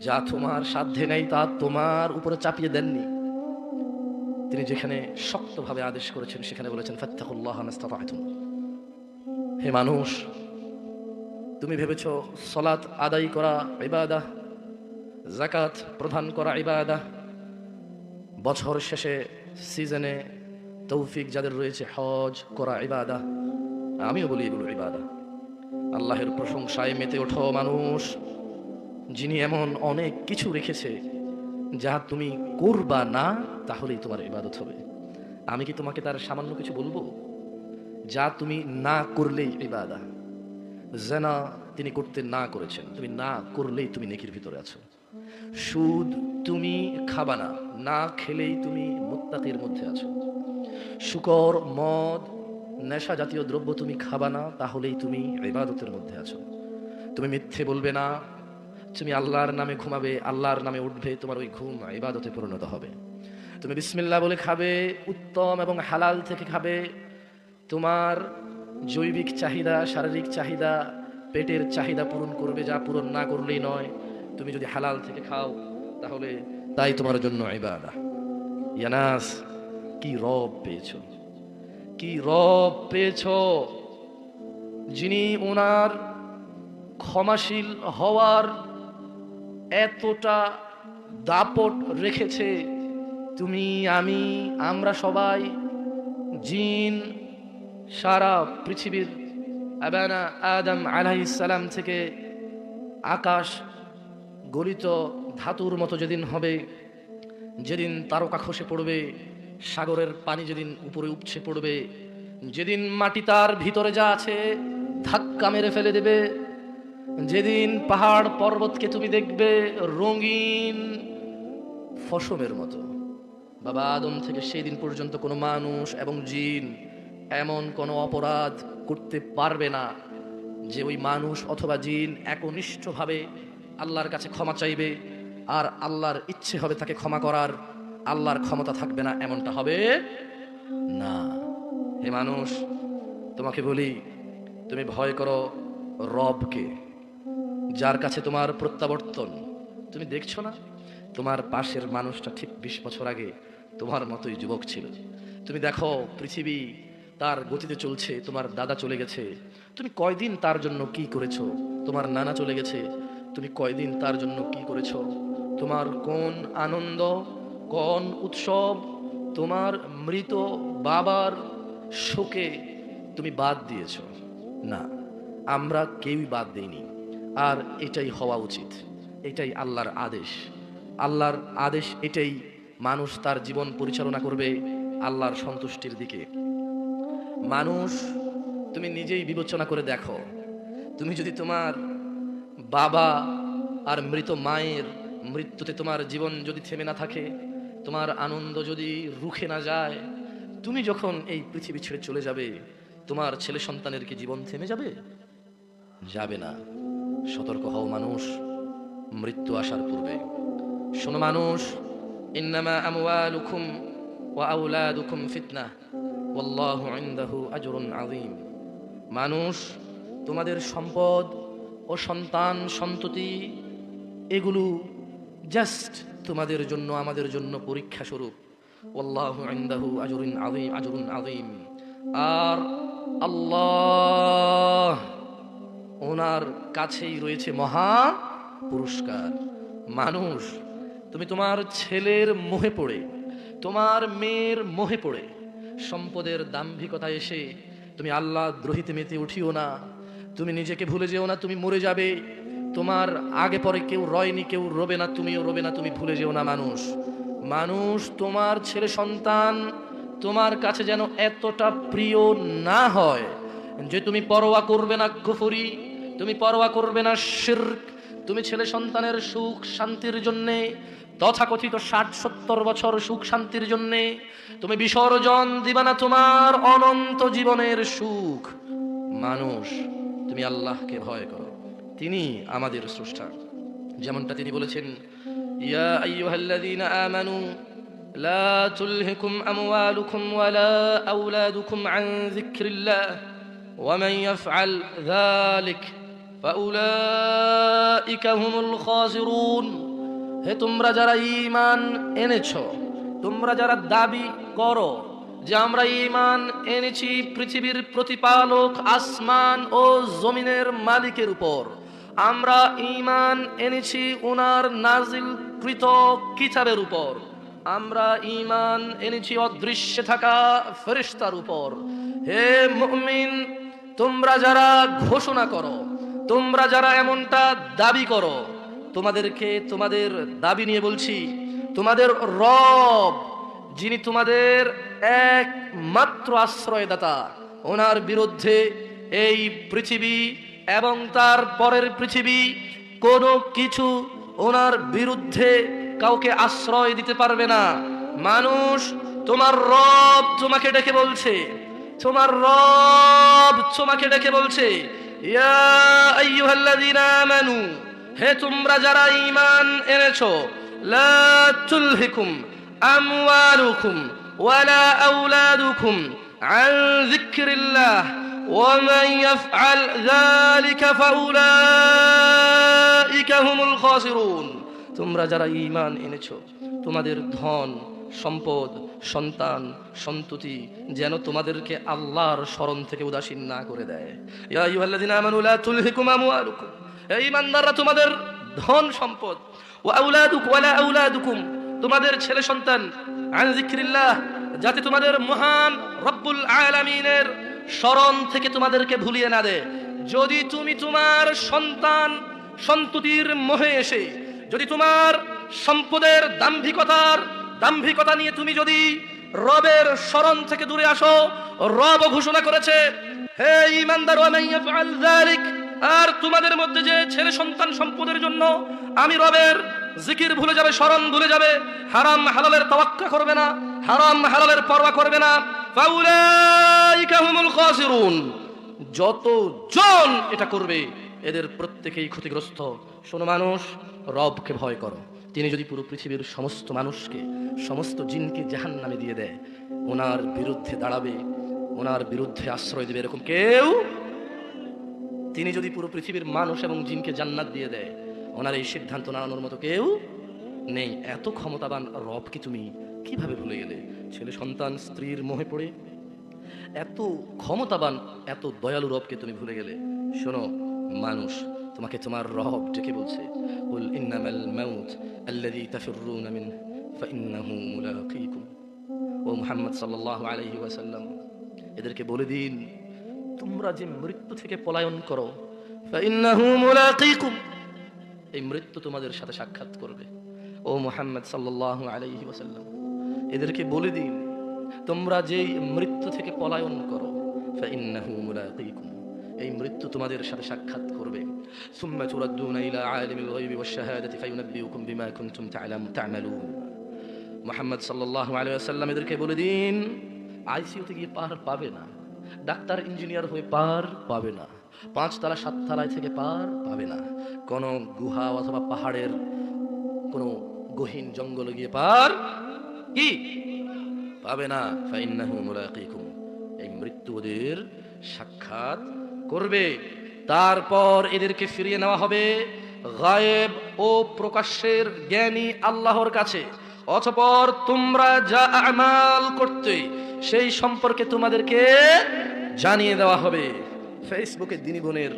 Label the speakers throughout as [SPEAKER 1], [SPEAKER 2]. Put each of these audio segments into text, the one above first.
[SPEAKER 1] যা তোমার সাধ্যে নেই তা তোমার উপরে চাপিয়ে দেননি। তিনি যেখানে শক্তভাবে আদেশ করেছেন, সেখানে বলেছেন, ফাত্তাকুল্লাহ হে মানুষ, তুমি ভেবেছ সলাৎ আদায় করা ইবাদা জাকাত প্রদান করা ইবাদা, বছর শেষে সিজনে তৌফিক যাদের রয়েছে, হজ করা ইবাদা? আমিও বলি এগুলো ইবাদা। আল্লাহের প্রশংসায় মেতে ওঠো মানুষ। যিনি এমন অনেক কিছু রেখেছে, যা তুমি করবা না, তাহলেই তোমার ইবাদত হবে। আমি কি তোমাকে তার সামান্য কিছু বলব? যা তুমি না করলেই ইবাদা। জেনা তিনি করতে না করেছেন। তুমি না করলেই তুমি নেকির ভিতরে আছো। সুদ তুমি খাবা না না খেলেই তুমি মোত্তাকির মধ্যে আছো। শুকর, মদ, নেশা জাতীয় দ্রব্য তুমি খাবা না, তাহলেই তুমি ইবাদতের মধ্যে আছো। তুমি মিথ্যে বলবে না তুমি আল্লাহর নামে ঘুমাবে, আল্লাহর নামে উঠবে, তোমার ওই ঘুম ইবাদতে পরিণত হবে। তুমি বিসমিল্লা বলে খাবে, উত্তম এবং হালাল থেকে খাবে। তোমার জৈবিক চাহিদা, শারীরিক চাহিদা, পেটের চাহিদা পূরণ করবে, যা পূরণ না করলেই নয়। তুমি যদি হালাল থেকে খাও, তাহলে তাই তোমার জন্য ইবাদা। ইয়ানাস, কি রব পেয়েছ? কি রব পেয়েছ? যিনি ওনার ক্ষমাশীল হওয়ার এতটা দাপট রেখেছে তুমি, আমি, আমরা সবাই, জিন, সারা পৃথিবীর আবানা আদম আলাইসালাম থেকে আকাশ গলিত ধাতুর মতো যেদিন হবে, যেদিন তারকা খসে পড়বে, সাগরের পানি যেদিন উপরে উপছে পড়বে, যেদিন মাটি তার ভিতরে যা আছে ধাক্কা মেরে ফেলে দেবে যেদিন পাহাড় পর্বতকে তুমি দেখবে রঙিন ফসমের মতো। বাবা আদম থেকে সেই দিন পর্যন্ত কোনো মানুষ এবং জিন এমন কোনো অপরাধ করতে পারবে না যে ওই মানুষ অথবা জিন একনিষ্ঠভাবে আল্লাহর কাছে ক্ষমা চাইবে আর আল্লাহর ইচ্ছে হবে তাকে ক্ষমা করার। আল্লাহর ক্ষমতা থাকবে না, এমনটা হবে না। হে মানুষ, তোমাকে বলি, তুমি ভয় করো রবকে। যার কাছে তোমার প্রত্যাবর্তন। তুমি দেখছ না? তোমার পাশের মানুষটা ঠিক বিশ বছর আগে তোমার মতোই যুবক ছিল। তুমি দেখো, পৃথিবী তার গতিতে চলছে, তোমার দাদা চলে গেছে। তুমি কয়দিন তার জন্য কি করেছ? তোমার নানা চলে গেছে। তুমি কয়দিন তার জন্য কি করেছ? তোমার কোন আনন্দ, কোন উৎসব, তোমার মৃত বাবার শোকে তুমি বাদ দিয়েছ? না, আমরা কেউই বাদ দেইনি। আর এটাই হওয়া উচিত। এটাই আল্লাহর আদেশ। আল্লাহর আদেশ এটাই মানুষ তার জীবন পরিচালনা করবে আল্লাহর সন্তুষ্টির দিকে। মানুষ, তুমি নিজেই বিবেচনা করে দেখো। তুমি যদি তোমার বাবা আর মৃত মায়ের মৃত্যুতে তোমার জীবন যদি থেমে না থাকে, তোমার আনন্দ যদি রুখে না যায়, তুমি যখন এই পৃথিবী ছেড়ে চলে যাবে, তোমার ছেলে সন্তানের কি জীবন থেমে যাবে? যাবে না। সতর্ক হও মানুষ। মৃত্যু আসার পূর্বে। শোনো মানুষ, ইন্নামা ওয়া ফিতনা আজরুন মানুষ, তোমাদের সম্পদ ও সন্তান সন্ততি, এগুলো জাস্ট তোমাদের জন্য, আমাদের জন্য পরীক্ষা স্বরূপ। আজরুন আর আল্লাহ ওনার কাছেই রয়েছে মহা পুরস্কার। মানুষ, তুমি তোমার ছেলের মোহে পড়ে, তোমার মেয়ের মোহে পড়ে। সম্পদের দাম্ভিকতা এসে তুমি আল্লাহ দ্রোহিতে মেতে উঠিও না। তুমি নিজেকে ভুলে যেও না, তুমি মরে যাবে। তোমার আগে পরে কেউ রয়নি, কেউ রবে না, তুমিও রবে না, তুমি ভুলে যেও না মানুষ। মানুষ, তোমার ছেলে সন্তান, তোমার কাছে যেন এতটা প্রিয় না হয় যে তুমি পরোয়া করবে না কুফরি তুমি পরোয়া করবে না শির্ক। তুমি ছেলে সন্তানের সুখ শান্তির জন্যে, তথাকথিত ষাট সত্তর বছর সুখ শান্তির জন্যে, তুমি বিসর্জন দিবা না তোমার অনন্ত জীবনের সুখ। মানুষ, তুমি আল্লাহকে ভয় করো। তিনি আমাদের স্রষ্টা। যেমনটা তিনি বলেছেন, ইয়া আইয়ুহাল্লাযীনা আমানু, লা তুলহিকুম আমওয়ালুকুম ওয়ালা আওলাদুকুম আন যিকরিল্লাহ, ওয়া মান ইয়াফআল যালিকা। হে তোমরা যারা ইমান এনেছ, তোমরা যারা দাবি করো যে আমরা ইমান এনেছি পৃথিবীর প্রতিপালক আসমান ও জমিনের মালিকের উপর, আমরা ইমান এনেছি ওনার নাজিল কৃত কিতাবের উপর। আমরা ইমান এনেছি অদৃশ্যে থাকা ফেরিস্তার উপর। হে মুমিন, তোমরা যারা ঘোষণা করো তোমরা যারা এমনটা দাবি করো, তোমাদেরকে তোমাদের দাবি নিয়ে বলছি, তোমাদের রব, যিনি তোমাদের একমাত্র আশ্রয়দাতা, ওনার বিরুদ্ধে এই পৃথিবী এবং তার পরের পৃথিবী কোনো কিছু ওনার বিরুদ্ধে কাউকে আশ্রয় দিতে পারবে না। মানুষ তোমার রব তোমাকে ডেকে বলছে, তোমার রব তোমাকে ডেকে বলছে হে তোমরা যারা ঈমান এনেছো লা তুলহিকুম আমওয়ালুকুম ওয়ালা আওলাদুকুম আন যিকরিল্লাহ ومن يفعل ذلك فأولئك هم الخاسرون তোমরা যারা ঈমান এনেছো তোমাদের ধন সম্পদ সন্তান, সন্ততি যেন তোমাদেরকে আল্লাহর স্মরণ থেকে উদাসীন না করে দেয়। এই তোমাদের ধন সম্পদ। ওয়ালা তোমাদের ছেলে সন্তান যাতে তোমাদের মহান রব্বুল আলামিনের স্মরণ থেকে তোমাদেরকে ভুলিয়ে না দেয়। যদি তুমি তোমার সন্তান, সন্ততির মোহে এসে, যদি তোমার সম্পদের দাম্ভিকতার দাম্ভিকতা নিয়ে তুমি যদি রবের স্মরণ থেকে দূরে আসো রব ঘোষণা করেছে, হে ইমানদার মান আর তোমাদের মধ্যে যে ছেলে সন্তান সম্পদের জন্য আমি রবের জিকির ভুলে যাবে, স্মরণ ভুলে যাবে, হারাম হালালের তাওয়াক্কা করবে না, হারাম হালালের পরোয়া করবে না খাসিরুন। যতজন এটা করবে, এদের প্রত্যেকেই ক্ষতিগ্রস্ত। শোনো মানুষ, রবকে ভয় করো। তিনি যদি পুরো পৃথিবীর সমস্ত মানুষকে সমস্ত জিনকে জাহান নামে দিয়ে দেয়। ওনার বিরুদ্ধে দাঁড়াবে, ওনার বিরুদ্ধে আশ্রয় দেবে এরকম কেউ? তিনি যদি পুরো পৃথিবীর মানুষ এবং জিনকে জান্নাত দিয়ে দেয়, ওনার এই সিদ্ধান্ত নাড়ানোর মতো কেউ নেই। এত ক্ষমতাবান রবকে তুমি? কীভাবে ভুলে গেলে? ছেলে সন্তান, স্ত্রীর মোহে পড়ে। এত ক্ষমতাবান, এত দয়ালু রবকে তুমি ভুলে গেলে। শোনো, মানুষ, তোমাকে তোমার রব ডেকে বলছে ফাইন্নাহু মুলাকীকুম ও মুহাম্মদ সাল্লাল্লাহু আলাইহি ওয়াসাল্লাম, এদেরকে বলে দিন, তোমরা যে মৃত্যু থেকে পলায়ন করো ফাইন্নাহু মুলাকীকুম এই মৃত্যু তোমাদের সাথে সাক্ষাৎ করবে। ও মুহাম্মদ সাল্লাল্লাহু আলাইহি ওয়াসাল্লাম, এদেরকে বলে দিন, তোমরা যেই মৃত্যু থেকে পলায়ন করো ফাইন্নাহু মুলাকীকুম এই মৃত্যু তোমাদের সাথে সাক্ষাৎ করবে। তুরাদ্দুনা ইলা আলিমিল গায়বি ওয়াশ শাহাদাতি ফায়ুনাব্বিউকুম বিমা কুনতুম তা'লাম তা'মালুন মুহাম্মদ সাল্লাল্লাহু আলাইহি ওয়াসাল্লাম এদেরকে বলে দিন, আইসিইউতে গিয়ে পার পাবে না। ডাক্তার, ইঞ্জিনিয়ার হয়ে পার পাবে না। পাঁচতলা, সাততলায় থেকে পার পাবে না। কোনো গুহা অথবা পাহাড়ের কোনো গহীন জঙ্গলে গিয়ে পার কি? পাবে না। এই মৃত্যু ওদের সাক্ষাৎ করবে। তারপর এদেরকে ফিরিয়ে নেওয়া হবে গায়েব ও প্রকাশ্যের জ্ঞানী আল্লাহর কাছে। অতপর তোমরা যা আমাল করতে, সেই সম্পর্কে তোমাদেরকে জানিয়ে দেওয়া হবে। ফেসবুকে দিনী বোনের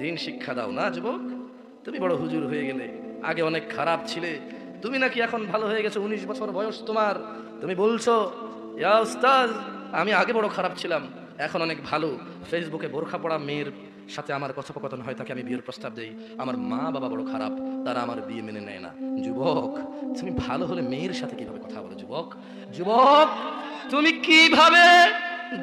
[SPEAKER 1] দিন শিক্ষা দাও না, যুবক। তুমি বড় হুজুর হয়ে গেলে, আগে অনেক খারাপ ছিলে। তুমি নাকি এখন ভালো হয়ে গেছো, উনিশ বছর বয়স তোমার। তুমি বলছো, ইয়া উস্তাদ, আমি আগে বড় খারাপ ছিলাম, এখন অনেক ভালো। ফেসবুকে বোরখা পড়া মেয়ের সাথে আমার কথোপকথন হয়, তাকে আমি বিয়ের প্রস্তাব দেই। আমার মা বাবা বড় খারাপ, তারা আমার বিয়ে মেনে নেয় না। যুবক, তুমি ভালো হলে মেয়ের সাথে কীভাবে কথা বলো যুবক? যুবক, তুমি কীভাবে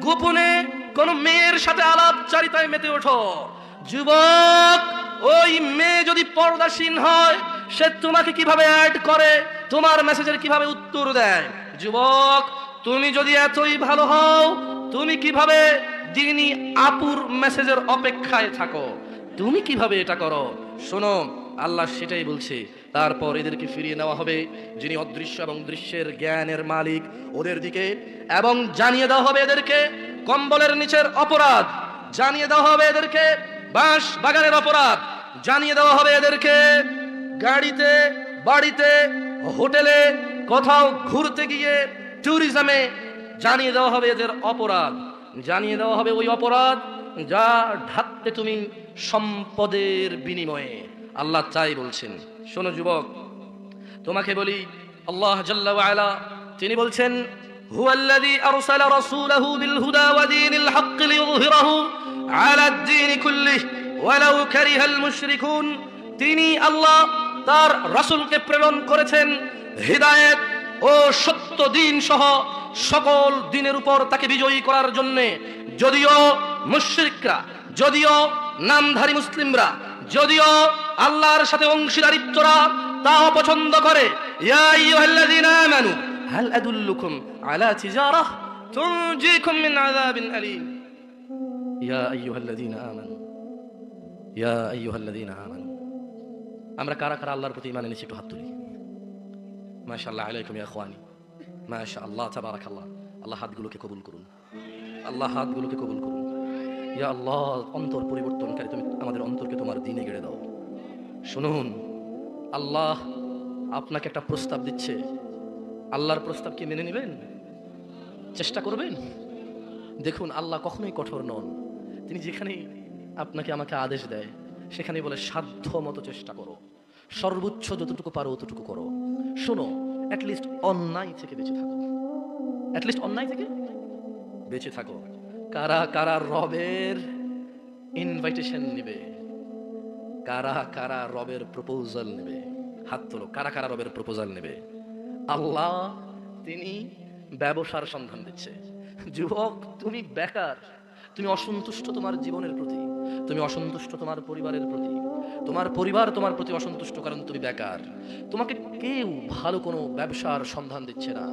[SPEAKER 1] গোপনে কোন মেয়ের সাথে আলাপ আলাপচারিতায় মেতে ওঠো? যুবক, ওই মেয়ে যদি পর্দাসীন হয়, সে তোমাকে কীভাবে অ্যাড করে? তোমার মেসেজের কীভাবে উত্তর দেয়? যুবক, তুমি যদি এতই ভালো হও, তুমি কীভাবে দিনই আপুর মেসেজের অপেক্ষায় থাকো। তুমি কীভাবে এটা করো? শোনো, আল্লাহ সেটাই বলছে। তারপর এদেরকে ফিরিয়ে নেওয়া হবে, যিনি অদৃশ্য এবং দৃশ্যের জ্ঞানের মালিক, ওদের দিকে। এবং জানিয়ে দেওয়া হবে এদেরকে কম্বলের নিচের অপরাধ। জানিয়ে দেওয়া হবে এদেরকে বাঁশ বাগানের অপরাধ। জানিয়ে দেওয়া হবে এদেরকে গাড়িতে, বাড়িতে, হোটেলে, কোথাও ঘুরতে গিয়ে ট্যুরিজমে জানিয়ে দেওয়া হবে এদের অপরাধ। জানিয়ে দেওয়া হবে ওই অপরাধ যা ঢাকতে তুমি সম্পদের বিনিময়ে আল্লাহ তাই বলছেন শোনো যুবক তোমাকে বলি আল্লাহ জাল্লা ওয়ালা তিনি বলছেন هو الذي أرسل رسوله بالهدى ودين الحق ليظهره على الدين كله ولو كره المشركون তিনি আল্লাহ তার রাসূলকে প্রেরণ করেছেন হৃদায়ত ও সত্য দিন সহ সকল দিনের উপর তাকে বিজয়ী করার জন্যে, যদিও মুশরিকরা, যদিও নামধারী মুসলিমরা, যদিও আল্লাহর সাথে অংশীদারিত্বরা তা অপছন্দ করে মিন আমরা কারা কারা আল্লাহর প্রতি ঈমান এনেছি একটু হাত তুলি। মাশাআল্লাহ, আলাইকুম ইয়া ইখওয়ানি মাশাআল্লাহ, তাবারাকাল্লাহ। আল্লাহ হাতগুলোকে কবুল করুন। আল্লাহ হাতগুলোকে কবুল করুন। ইয়া আল্লাহ, অন্তর পরিবর্তনকারী, তুমি আমাদের অন্তরকে তোমার দিনে গেড়ে দাও। শুনুন, আল্লাহ আপনাকে একটা প্রস্তাব দিচ্ছে। আল্লাহর প্রস্তাব কি মেনে নেবেন? চেষ্টা করবেন? দেখুন, আল্লাহ কখনোই কঠোর নন। তিনি যেখানে আপনাকে আমাকে আদেশ দেয় সেখানে বলে সাধ্য মতো চেষ্টা করো। সর্বোচ্চ যতটুকু পারো ততটুকু করো। শোনো অ্যাটলিস্ট অন্যায় থেকে বেঁচে থাকো। অ্যাটলিস্ট অন্যায় থেকে বেঁচে থাকো। কারা কারা রবের ইনভাইটেশন নেবে? কারা কারা রবের প্রপোজাল নেবে? হাত তোলো, কারা কারা রবের প্রপোজাল নেবে? আল্লাহ তিনি ব্যবসার সন্ধান দিচ্ছে। যুবক, তুমি বেকার। তুমি অসন্তুষ্ট তোমার জীবনের প্রতি, তুমি অসন্তুষ্ট তোমার পরিবারের প্রতি, তোমার পরিবার তোমার প্রতি অসন্তুষ্ট কারণ তুমি বেকার। তোমাকে কেউ ভালো কোনো ব্যবসার সন্ধান দিচ্ছে না।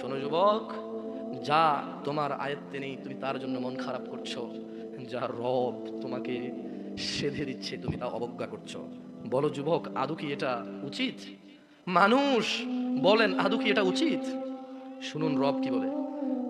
[SPEAKER 1] শোনো যুবক, যা তোমার আয়ত্তে নেই তুমি তার জন্য মন খারাপ করছ, যা রব তোমাকে সেধে দিচ্ছে তুমি তা অবজ্ঞা করছ। বলো যুবক, আদৌ কি এটা উচিত? মানুষ বলেন, আদৌ কি এটা উচিত? শুনুন রব কি বলে।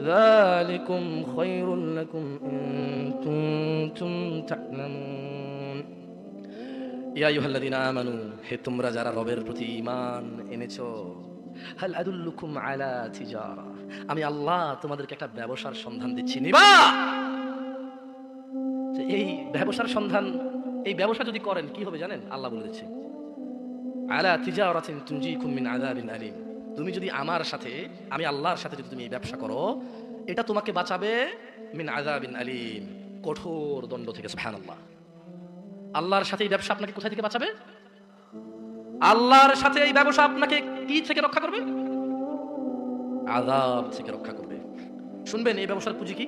[SPEAKER 1] ذلكم خير لكم إن كنتم تعلمون ইয়া আইয়ুহাল্লাযীনা আমানু হে তোমরা যারা রবের প্রতি ঈমান এনেছো হাল আদুল্লুকুম আলা তিজারা আমি আল্লাহ তোমাদেরকে একটা ব্যবসার সন্ধান দিচ্ছি নিবা যে এই ব্যবসার সন্ধান এই ব্যবসা যদি করেন কি হবে জানেন আল্লাহ বলে দিচ্ছে আলা তিজারাতিন তুনজিকুম মিন আযাবিন আলিম তুমি যদি আমার সাথে, আমি আল্লাহর সাথে যদি তুমি এই ব্যবসা করো, এটা তোমাকে বাঁচাবে মিন আযাবিন আলিম, কঠোর দণ্ড থেকে, সুবহানাল্লাহ। আল্লাহর সাথে এই ব্যবসা আপনাকে কোথায় থেকে বাঁচাবে? আল্লাহর সাথে এই ব্যবসা আপনাকে কি থেকে রক্ষা করবে? আযাব থেকে রক্ষা করবে। শুনবেন, এই ব্যবসার পুঁজি কি?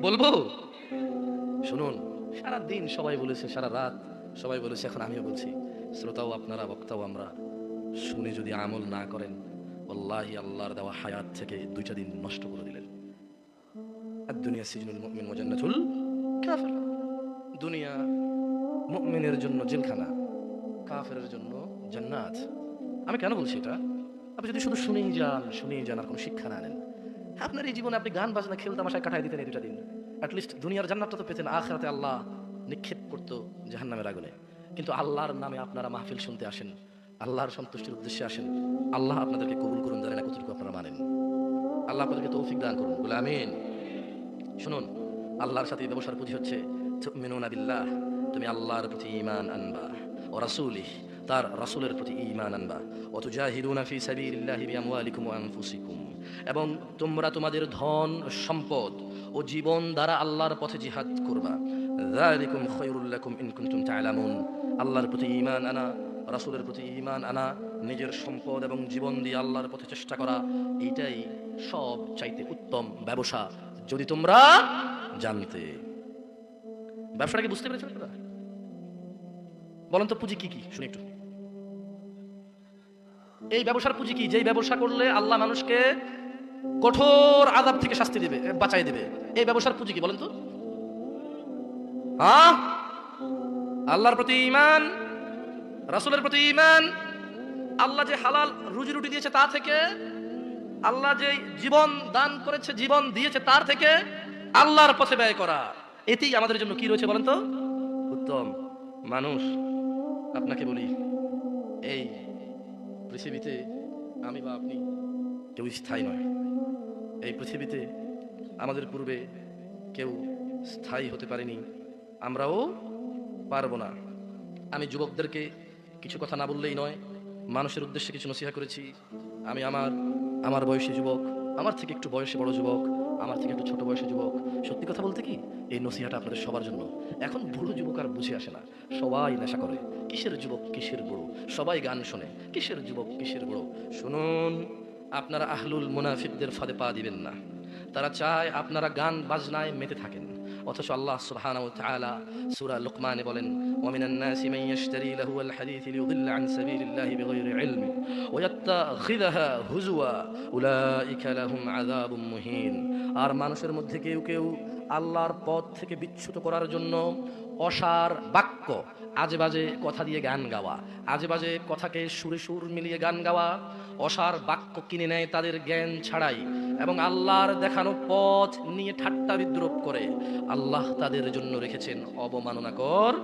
[SPEAKER 1] বলব? শুনুন সারা দিন সবাই বলেছে, সারা রাত সবাই বলেছে, এখন আমিও বলছি, শ্রোতাও আপনারা, বক্তাও আমরা শুনে যদি আমল না করেন আল্লাহি আল্লাহর দেওয়া হায়াত থেকে দুইটা দিন নষ্ট করে দিলেন। আর দুনিয়া সিজনুল মুমিন ওয়াজান্নাতুল কাফির। দুনিয়া মুমিনের জন্য জেলখানা কাফের জন্য জান্নাত। আমি কেন বলছি এটা? আপনি যদি শুধু শুনেই যান শুনেই যান, আর কোনো শিক্ষা না নেন, আপনার এই জীবনে আপনি গান, বাজনা, খেল তামাশায় কাটাই দিতেন এই দুটা দিন। অ্যাটলিস্ট দুনিয়ার জান্নাতটা তো পেতেন, আখরাতে আল্লাহ নিক্ষেপ করতো জাহান্নামের আগুনে। কিন্তু আল্লাহর নামে আপনারা মাহফিল শুনতে আসেন আল্লাহর সন্তুষ্টির উদ্দেশ্যে আসেন। আল্লাহ আপনাদেরকে কবুল করুন জানেন কতটুকু আপনারা মানেন। আল্লাহ আপনাদেরকে তৌফিক দান করুন, বলে আমিন। শুনুন, আল্লাহর সাথে ব্যবসার পুঁজি হচ্ছে তুমি আল্লাহর প্রতি ইমান আনবা ও রাসূলিহি তার রাসূলের প্রতি ইমান আনবা ও তুজাহিদুনা ফি সাবিলিল্লাহি বিআমওয়ালিকুম ওয়া এবং তোমরা তোমাদের ধন, সম্পদ ও জীবন দ্বারা আল্লাহর পথে জিহাদ করবা আল্লাহর প্রতি ঈমান আনা রাসূলের প্রতি ইমান আনা, নিজের সম্পদ এবং জীবন দিয়ে আল্লাহর পথে চেষ্টা করা, এইটাই সব চাইতে উত্তম ব্যবসা, যদি তোমরা জানতে। ব্যবসাটাকে বুঝতে পেরেছেন বলেন তো পুঁজি কি কি? শুনি একটু। এই ব্যবসার পুঁজি কি? যেই ব্যবসা করলে আল্লাহ মানুষকে কঠোর আদাব থেকে শাস্তি দিবে বাঁচাই দিবে। এই ব্যবসার পুঁজি কি বলেন তো? হ্যাঁ? আল্লাহর প্রতি ইমান রাসূলের প্রতি ইমান আল্লাহ যে হালাল রুজি রুটি দিয়েছে তা থেকে, আল্লাহ যে জীবন দান করেছে, জীবন দিয়েছে তার থেকে আল্লাহর পথে ব্যয় করা। এতেই আমাদের জন্য কি রয়েছে বলেন তো? উত্তম মানুষ, আপনাকে বলি, এই পৃথিবীতে আমি বা আপনি কেউ স্থায়ী নয়। এই পৃথিবীতে আমাদের পূর্বে কেউ স্থায়ী হতে পারেনি, আমরাও পারব না। আমি যুবকদেরকে কিছু কথা না বললেই নয়, মানুষের উদ্দেশ্যে কিছু নসিহা করেছি। আমি আমার আমার বয়সী যুবক, আমার থেকে একটু বয়সে বড় যুবক, আমার থেকে একটু ছোট বয়সী যুবক। সত্যি কথা বলতে কি, এই নসিহাটা আপনাদের সবার জন্য। এখন বুড়ো যুবক আর বুঝে আসে না। সবাই নেশা করে। কিসের যুবক, কিসের বুড়ো? সবাই গান শোনে। কিসের যুবক, কিসের বুড়ো? শুনুন, আপনারা আহলুল মুনাফিকদের ফাঁদে পা দিবেন না। তারা চায় আপনারা গান বাজনায় মেতে থাকেন। অথচ আল্লাহ সুবহানাহু ওয়া তাআলা সূরা লুকমানে বলেন ওয়া মিনান নাসি মান ইয়াশতারি লাহু আল হাদিস লিইউদিল্লা আন সাবিলিল্লাহি বিগাইরি ইলমি ওয়া ইয়াত্তাখিযাহা হুজুয়া উলাইকা লাহুম আযাবুম মুহিন। আর মানুষের মধ্যে কেউ কেউ আল্লাহর পথ থেকে বিচ্যুত করার জন্য অসার বাক্য। আজে বাজে কথা দিয়ে গান গাওয়া। আজে বাজে কথাকে সুরে সুর মিলিয়ে গান গাওয়া। অসার বাক্য কিনে নেয় তাদের জ্ঞান ছাড়াই এবং আল্লাহর দেখানো পথ নিয়ে ঠাট্টা বিদ্রোপ করে। আল্লাহ তাদের জন্য রেখেছেন অবমাননাকর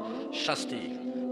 [SPEAKER 1] শাস্তি।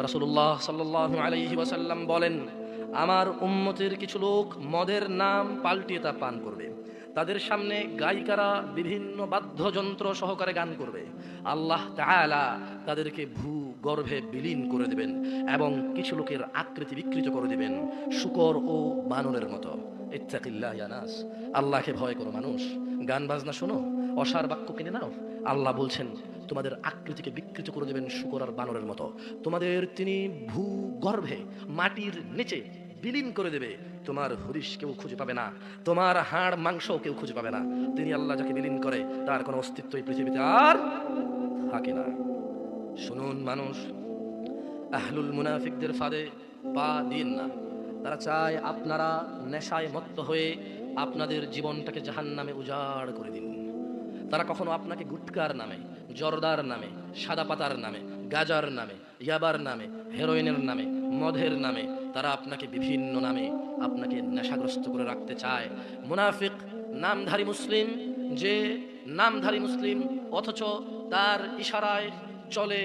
[SPEAKER 1] রাসূলুল্লাহ সাল্লাল্লাহু আলাইহি ওয়াসাল্লাম বলেন, আমার উম্মতের কিছু লোক মদের নাম পাল্টিয়ে তা পান করবে। তাদের সামনে গায়িকারা বিভিন্ন বাদ্যযন্ত্র সহকারে গান করবে। আল্লাহ তাআলা তাদেরকে ভূ গর্ভে বিলীন করে দেবেন এবং কিছু লোকের আকৃতি বিকৃত করে দেবেন শুকর ও বানরের মতো। ইত্তাকিল্লাহ ইয়া নাস। আল্লাহকে ভয় করো মানুষ। গান বাজনা শোনো, অসার বাক্য কিনে নাও। আল্লাহ বলছেন, তোমাদের আকৃতিকে বিকৃত করে দেবেন শুকর আর বানরের মতো। তোমাদের তিনি ভূ গর্ভে মাটির নিচে বিলীন করে দেবে। তোমার হরিশ কেউ খুঁজে পাবে না, তোমার হাড় মাংস কেউ খুঁজে পাবে না। তিনি আল্লাহ যাকে বিলীন করে, তার কোনো অস্তিত্ব এই পৃথিবীতে আর থাকে না। শুনুন মানুষ, আহলুল মুনাফিকদের ফাঁদে পা দিন না। তারা চায় আপনারা নেশায় মত্ত হয়ে আপনাদের জীবনটাকে জাহান নামে উজাড় করে দিন। তারা কখনো আপনাকে গুটকার নামে, জর্দার নামে, সাদা পাতার নামে, গাজার নামে, ইয়াবার নামে, হেরোইনের নামে, মদের নামে তারা আপনাকে বিভিন্ন নামে আপনাকে নেশাগ্রস্ত করে রাখতে চায়। মুনাফিক, নামধারী মুসলিম, যে নামধারী মুসলিম, অথচ তার ইশারায় চলে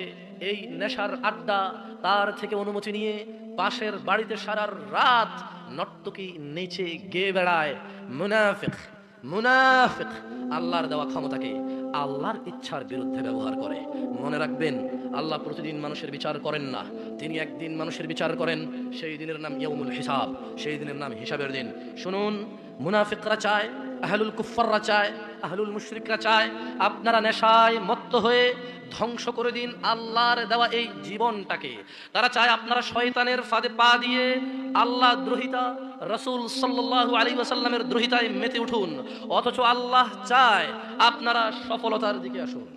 [SPEAKER 1] এই নেশার আড্ডা, তার থেকে অনুমতি নিয়ে পাশের বাড়িতে সারার রাত নর্তকী নেচে গেয়ে বেড়ায়। মুনাফিক মুনাফিক, আল্লাহর দেওয়া ক্ষমতাকে আল্লাহর ইচ্ছার বিরুদ্ধে ব্যবহার করে। মনে রাখবেন আল্লাহ প্রতিদিন মানুষের বিচার করেন না। তিনি একদিন মানুষের বিচার করেন, সেই দিনের নাম ইয়মুল হিসাব, সেই দিনের নাম হিসাবের দিন। শুনুন, মুনাফিকরা চায়, আহলুল কুফাররা চায়, আহলুল মুশরিকরা চায়, আপনারা নেশায় মত্ত হয়ে ধ্বংস করে দিন আল্লাহর দেওয়া এই জীবনটাকে। তারা চায় আপনারা শয়তানের ফাঁদে পা দিয়ে আল্লাহ দ্রোহিতা, রসুল সাল্লাল্লাহু আলী ওয়াসাল্লামের দ্রোহিতায় মেতে উঠুন। অথচ আল্লাহ চায় আপনারা সফলতার দিকে আসুন।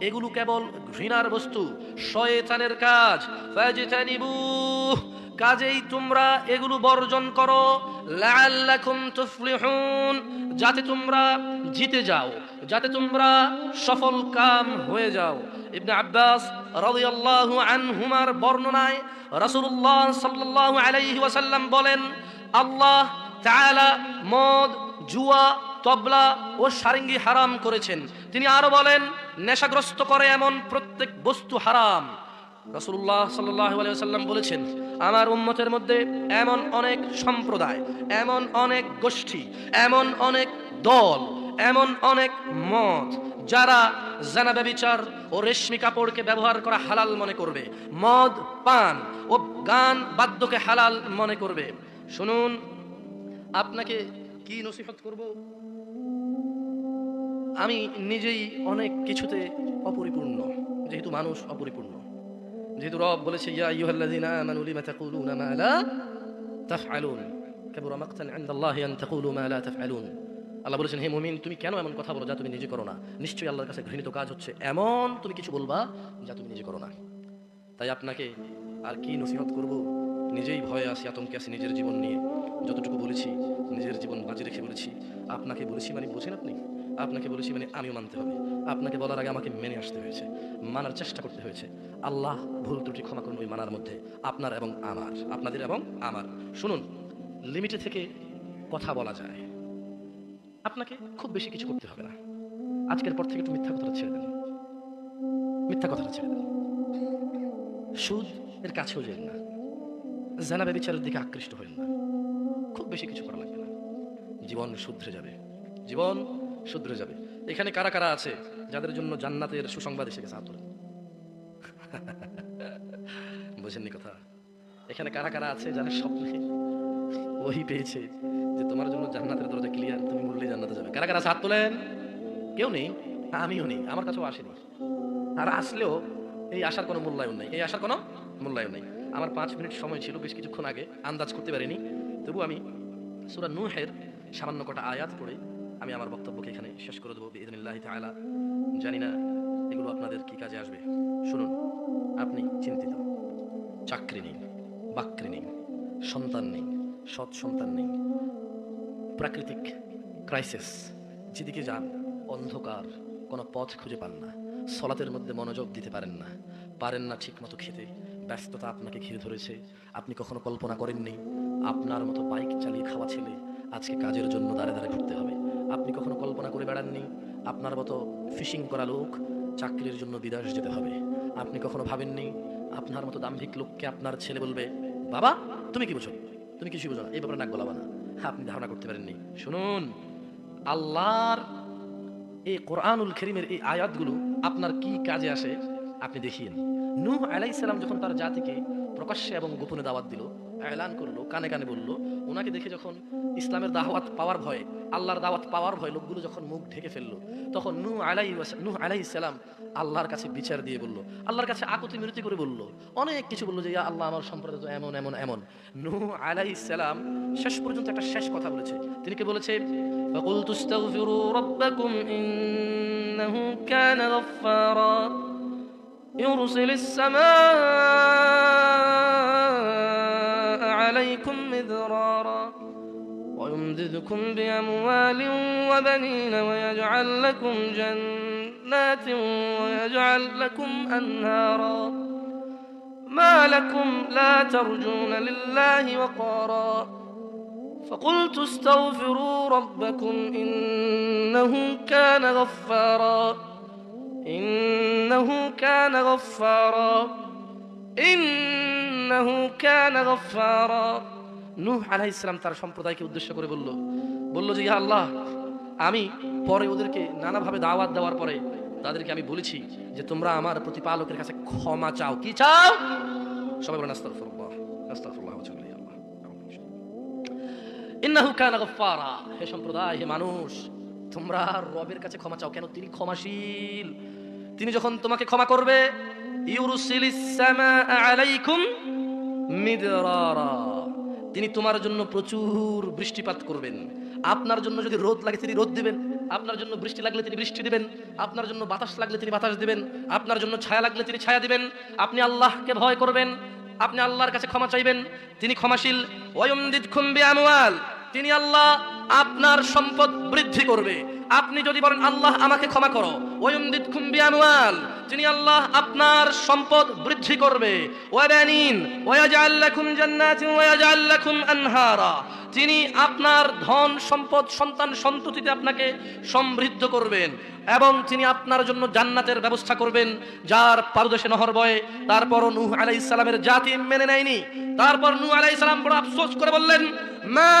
[SPEAKER 1] এগুলো কেবল ঘৃণার বস্তু, শয়তানের কাজ। কাজেই তোমরা এগুলো বর্জন করো। লাআল্লাকুম তুফলিহুন, যাতে তোমরা জিতে যাও, যাতে তোমরা সফল কাম হয়ে যাও। ইবনে আব্বাস রাদিয়াল্লাহু আনহুমার বর্ণনায় রাসূলুল্লাহ সাল্লাল্লাহু আলাইহি ওয়াসাল্লাম বলেন, আল্লাহ তাআলা মদ, জুয়া তবলা ও সারেঙ্গি হারাম করেছেন। তিনি আরও বলেন, নেশাগ্রস্ত করে এমন প্রত্যেক বস্তু হারাম। রসুল্লাহ সাল্লাম বলেছেন, আমার উম্মতের মধ্যে এমন অনেক সম্প্রদায়, এমন অনেক গোষ্ঠী, এমন অনেক দল, এমন অনেক মত, যারা জানা ব্যবিচার ও রেশমি কাপড়কে ব্যবহার করা হালাল মনে করবে, মদ, পান ও গান বাদ্যকে হালাল মনে করবে। শুনুন, আপনাকে কি নসিহত করব? আমি নিজেই অনেক কিছুতে অপরিপূর্ণ, যেহেতু মানুষ অপরিপূর্ণ। যেহেতু রব বলেছে, ইয়া আইয়ুহাল্লাযীনা আমানু লিমা তাকুলুনা মা লা তাফআলুন? কাবুরা মাকতান ইনদাল্লাহি আন তাকুলু মা লা তাফআলুন। আল্লাহ বলেছেন, হে মুমিন, তুমি কেন এমন কথা বলো যা তুমি নিজে করো না? নিশ্চয়ই আল্লাহর কাছে ঘৃণিত কাজ হচ্ছে এমন তুমি কিছু বলবা যা তুমি নিজে করো না। তাই আপনাকে আর কি নসিহত করব? নিজেই ভয়ে আসি আতঙ্কে আছি নিজের জীবন নিয়ে। যতটুকু বলেছি, নিজের জীবন বাজি রেখে বলেছি। আপনাকে বলেছি মানে বোঝেন আপনি? আপনাকে বলেছি মানে আমিও মানতে হবে। আপনাকে বলার আগে আমাকে মেনে আসতে হয়েছে। মানার চেষ্টা করতে হয়েছে। আল্লাহ ভুল ত্রুটি ক্ষমা করুন ওই মানার মধ্যে। আপনার এবং আমার। আপনাদের এবং আমার। শুনুন, লিমিটে থেকে কথা বলা যায়। আপনাকে খুব বেশি কিছু করতে হবে না। আজকের পর থেকে একটু মিথ্যা কথাটা ছেড়ে দেন। মিথ্যা কথাটা ছেড়ে দেন। সুদ এর কাছেও যেন না। জানা ব্যবচারের দিকে আকৃষ্ট হবেন না। খুব বেশি কিছু করা লাগবে না। জীবন শুধরে যাবে। জীবন শুধরে যাবে। এখানে কারা কারা আছে যাদের জন্য জান্নাতের সুসংবাদ এসে গেছে হাত। বোঝেননি কথা? এখানে কারা কারা আছে যারা স্বপ্নে ওই পেয়েছে যে তোমার জন্য জান্নাতের দরজা ক্লিয়ার তুমি মূল্যে জান্নাতে যাবে। কারা কারা হাত তোলেন। কেউ নেই? আমিও নেই। আমার কাছেও আসেনি। আর আসলেও এই আসার কোনো মূল্যায়ন নেই। এই আসার কোনো মূল্যায়ন নেই। আমার পাঁচ মিনিট সময় ছিল, বেশ কিছুক্ষণ আগে, আন্দাজ করতে পারিনি। তবু আমি সুরা নুহের সামান্য কটা আয়াত পড়ে আমি আমার বক্তব্যকে এখানে শেষ করে দেবো ইদিনিল্লাহ তাআলা। জানি না এগুলো আপনাদের কি কাজে আসবে। শুনুন, আপনি চিন্তিত। চাকরি নেই, বাকরি নেই, সন্তান নেই, সৎ সন্তান নেই। প্রাকৃতিক ক্রাইসিস যেদিকে যান, অন্ধকার, কোনো পথ খুঁজে পান না। সলাতের মধ্যে মনোযোগ দিতে পারেন না। পারেন না ঠিক মতো খেতে। ব্যস্ততা আপনাকে ঘিরে ধরেছে। আপনি কখনো কল্পনা করেননি, আপনার মতো বাইক চালিয়ে খাওয়া ছেলে আজকে কাজের জন্য দাঁড়ে দাঁড়ে ঘুরতে হবে। আপনি কখনো কল্পনা করে বেড়াননি, আপনার মতো ফিশিং করা লোক চাকরির জন্য বিদেশ যেতে হবে। আপনি কখনো ভাবেননি, আপনার মতো দাম্ভিক লোককে আপনার ছেলে বলবে, বাবা, তুমি কি বুঝো তুমি কিছুই বুঝো না, এই ব্যাপারে নাক গলাবা না। আপনি ধারণা করতে পারেননি। শুনুন, আল্লাহর এই কোরআনুল খেরিমের এই আয়াতগুলো আপনার কি কাজে আসে, আপনি দেখিয়েন নূহ আলাইসালাম যখন তার জাতিকে প্রকাশ্যে এবং গোপনে দাওয়াত দিল এলান করলো কানে কানে বলল ওনাকে দেখে যখন ইসলামের দাওয়াত পাওয়ার ভয় আল্লাহর দাওয়াত পাওয়ার ভয় লোকগুলো যখন মুখ ঢেকে ফেললো তখন নূ আলাই নূহ আলাইসালাম আল্লাহর কাছে বিচার দিয়ে বলল আল্লাহর কাছে আকুতি মিনতি করে বলল অনেক কিছু বললো যে ইয়া আল্লাহ আমার সম্প্রদায় তো এমন এমন এমন নূহ আলাইসালাম শেষ পর্যন্ত একটা শেষ কথা বলেছে তিনি কি বলেছে فقلت استغفروا ربكم إنه كان غفارا يرسل السماء عليكم مدرارا ويمددكم بأموال وبنين ويجعل لكم جنات ويجعل لكم أنهارا ما لكم لا ترجون لله وقارا فقلت استغفروا ربكم إنه كان غفارا إنه كان غفارا إنه كان غفارا নূহ আলাইহিস সালাম তার সম্প্রদায়কে উদ্দেশ্য করে বলল বলল যে ইয়া আল্লাহ আমি পরে ওদেরকে নানাভাবে দাওয়াত দেওয়ার পরে তাদেরকে আমি বলেছি যে তোমরা আমার প্রতিপালকের কাছে ক্ষমা চাও কি চাও সবাই বলেন আস্তাগফিরুল্লাহ আস্তাগফিরুল্লাহ ওয়া আতুবু ইলাইহি ইন্নাহু কানা গফফারা হে সম্প্রদায় হে মানুষ তোমরা রবের কাছে ক্ষমা চাও কেন তিনি ক্ষমাশীল তিনি যখন তোমাকে ক্ষমা করবে তিনি তোমার জন্য প্রচুর বৃষ্টিপাত করবেন। আপনার জন্য যদি রোদ লাগে তিনি রোদ দিবেন। আপনার জন্য বৃষ্টি লাগলে তিনি বৃষ্টি দিবেন। আপনার জন্য বাতাস লাগলে তিনি বাতাস দিবেন। আপনার জন্য ছায়া লাগলে তিনি ছায়া দিবেন। আপনি আল্লাহকে ভয় করবেন। আপনি আল্লাহর কাছে ক্ষমা চাইবেন। তিনি ক্ষমাশীল। ওয়ুমদিদকুম বিআমওয়াল। তিনি আল্লাহ আপনার সম্পদ বৃদ্ধি করবে। আপনি যদি বলেন, আল্লাহ, আমাকে ক্ষমা করো। ওয়ুমদিদকুম বিআমওয়াল তিনি আল্লাহ আপনার সম্পদ বৃদ্ধি করবে। ওয়াবানিন ওয়াজআল লাকুম জান্নাতিন ওয়াজআল লাকুম আনহারা তিনি আপনার ধন, সম্পদ, সন্তান সন্ততিতে আপনাকে সমৃদ্ধ করবেন এবং তিনি আপনার জন্য জান্নাতের ব্যবস্থা করবেন, যার পারদেশে নহর বয়ে। তারপর নূহ আলাইহিস সালামের জাতি মেনে নেয়নি। তারপর নূহ আলাইহিস সালাম বড় আফসোস করে বললেন, মা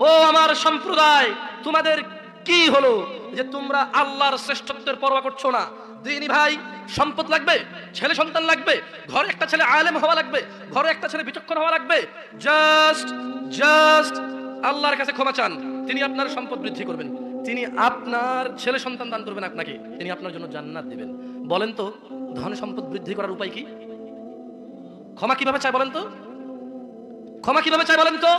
[SPEAKER 1] ও আমার সম্প্রদায়, তোমাদের কি হলো যে তোমরা আল্লাহর শ্রেষ্ঠত্বের পরোয়া করছ না? দিনী ভাই, সম্পদ লাগবে? ছেলে সন্তান লাগবে? ঘরে একটা ছেলে আলেম হওয়া লাগবে? ঘরে একটা ছেলে বিচক্ষণ হওয়া লাগবে? জাস্ট জাস্ট আল্লাহর কাছে ক্ষমা চান। তিনি আপনার সম্পদ বৃদ্ধি করবেন। তিনি আপনার ছেলে সন্তান দান করবেন আপনাকে। তিনি আপনার জন্য জান্নাত দিবেন। বলেন তো, ধন সম্পদ বৃদ্ধি করার উপায় কি? ক্ষমা কীভাবে চায় বলেন তো? ক্ষমা কীভাবে চাই বলেন তো?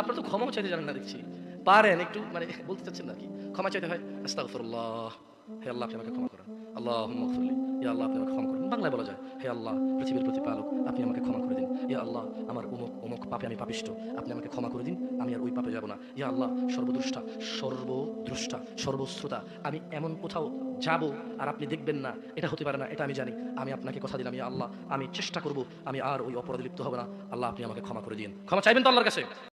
[SPEAKER 1] আপনার তো ক্ষমাও চাইতে জানেন না দেখছি। পারেন একটু মানে বলতে চাচ্ছেন না কি। ক্ষমা চাইতে হয়, আস্তাগফিরুল্লাহ। হে আল্লাহ, আপনি আমাকে ক্ষমা করেন। আল্লাহ মাগফিরলি ইয়া আল্লাহ, আপনি আমাকে ক্ষমা করেন। বাংলায় বলা যায়, হে আল্লাহ, পৃথিবীর প্রতিপালক, আপনি আমাকে ক্ষমা করে দিন। ইয়া আল্লাহ, আমার অমুক অমুক পাপে আমি পাপিষ্ট আপনি আমাকে ক্ষমা করে দিন, আমি আর ওই পাপে যাব না। ইয়া আল্লাহ, সর্বদ্রষ্টা সর্বদ্রষ্টা, সর্বশ্রোতা, আমি এমন কোথাও যাব আর আপনি দেখবেন না। এটা হতে পারে না, এটা আমি জানি। আমি আপনাকে কথা দিলাম, ইয়া আল্লাহ, আমি চেষ্টা করব, আমি আর ওই অপরাধে লিপ্ত হব না। আল্লাহ, আপনি আমাকে ক্ষমা করে দিন। ক্ষমা চাইবেন তো আল্লাহর কাছে?